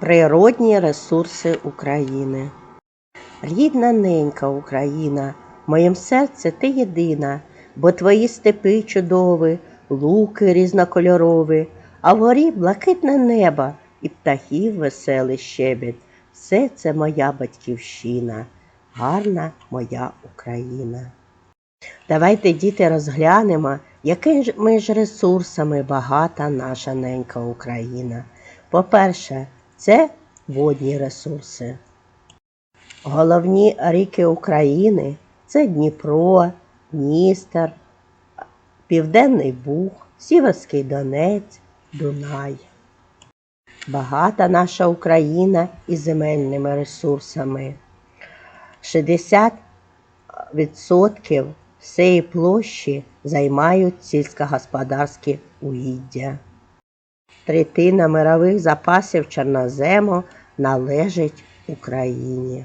Природні ресурси України. Рідна ненька Україна, в моїм серці ти єдина, бо твої степи чудові, луки різнокольорові, а вгорі блакитне небо і птахів веселий щебет. Все це моя батьківщина, гарна моя Україна. Давайте, діти, розглянемо, якими ж ресурсами багата наша ненька Україна. По-перше, це водні ресурси. Головні ріки України це Дніпро, Дністер, Південний Буг, Сіверський Донець, Дунай. Багата наша Україна і земельними ресурсами. 60% всієї площі займають сільськогосподарські угіддя. Третина мирових запасів чорнозему належить Україні.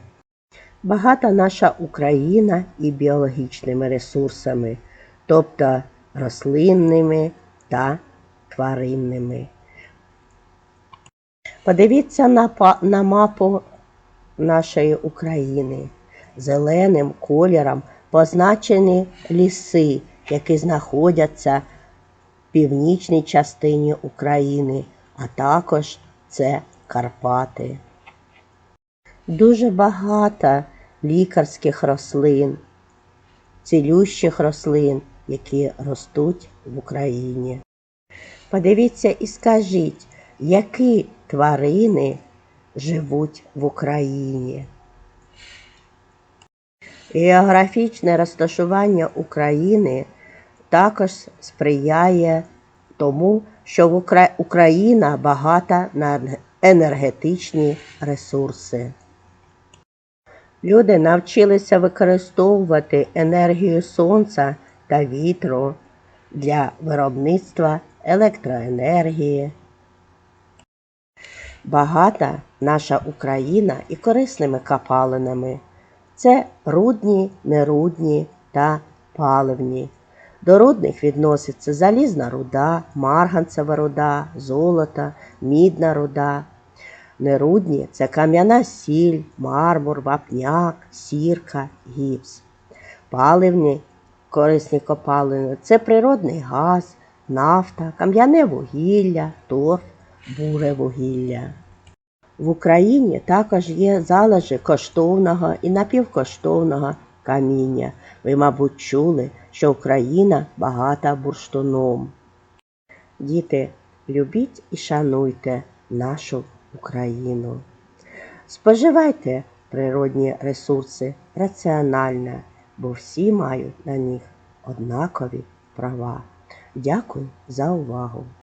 Багата наша Україна і біологічними ресурсами, тобто рослинними та тваринними. Подивіться на, на мапу нашої України. Зеленим кольором позначені ліси, які знаходяться північній частині України, а також це Карпати. Дуже багато лікарських рослин, цілющих рослин, які ростуть в Україні. Подивіться і скажіть, які тварини живуть в Україні. Географічне розташування України також сприяє тому, що Україна багата на енергетичні ресурси. Люди навчилися використовувати енергію сонця та вітру для виробництва електроенергії. Багата наша Україна і корисними копалинами. Це рудні, нерудні та паливні. До рудних відноситься залізна руда, марганцева руда, золото, мідна руда. Нерудні це кам'яна сіль, мармур, вапняк, сірка, гіпс. Паливні корисні копалини це природний газ, нафта, кам'яне вугілля, торф, буре вугілля. В Україні також є залежі коштовного і напівкоштовного каміння. Ви, мабуть, чули, що Україна багата бурштоном. Діти, любіть і шануйте нашу Україну. Споживайте природні ресурси раціонально, бо всі мають на них однакові права. Дякую за увагу!